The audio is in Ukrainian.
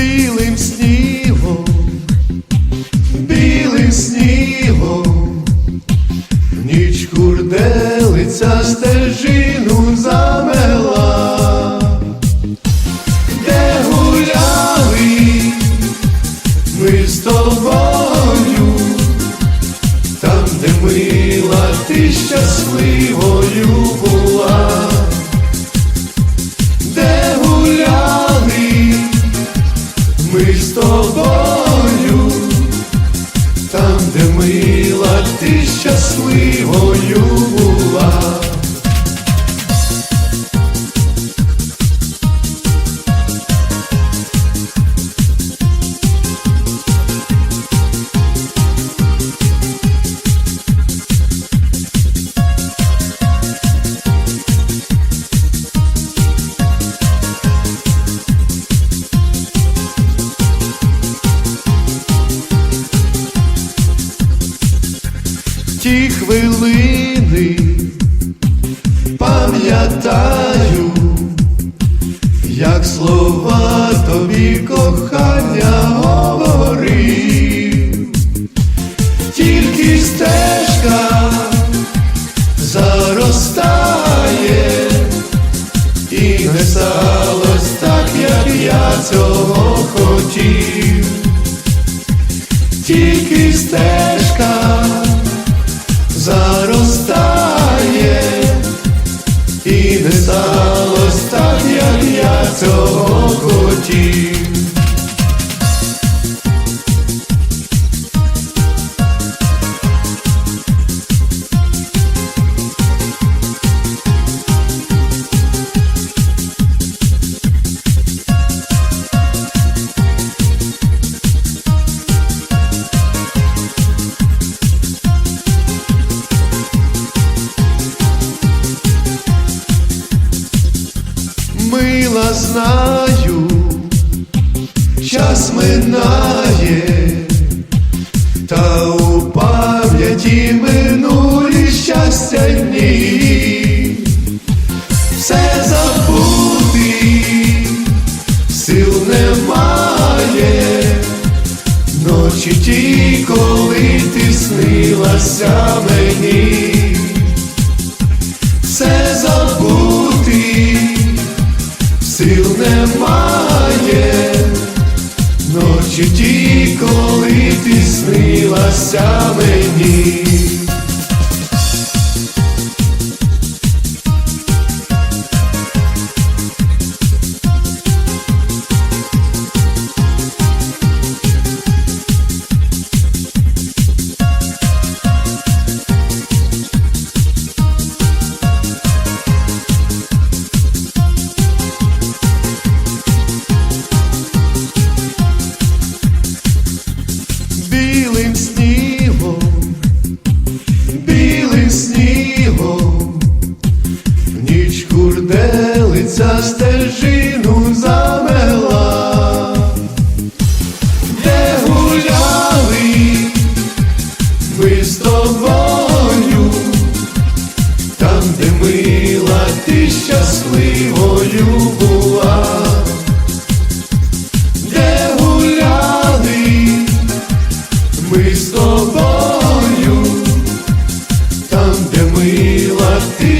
білим снігом, білим снігом, ніч курделиця стежину. Мила, ти щасливою хвилини пам'ятаю, як слова тобі кохання говорив, тільки стежка заростає, і не сталось так, як я цього хотів, тільки стежка цього хотів. Мила знаю, час минає, та у пам'яті минулі щастя дні, все забути, сил немає, ночі ті, ночі ті, коли ти снилася мені. стежину замела, де гуляли ми з тобою, там, де мила ти щасливою була, де гуляли ми з тобою, там, де мила ти.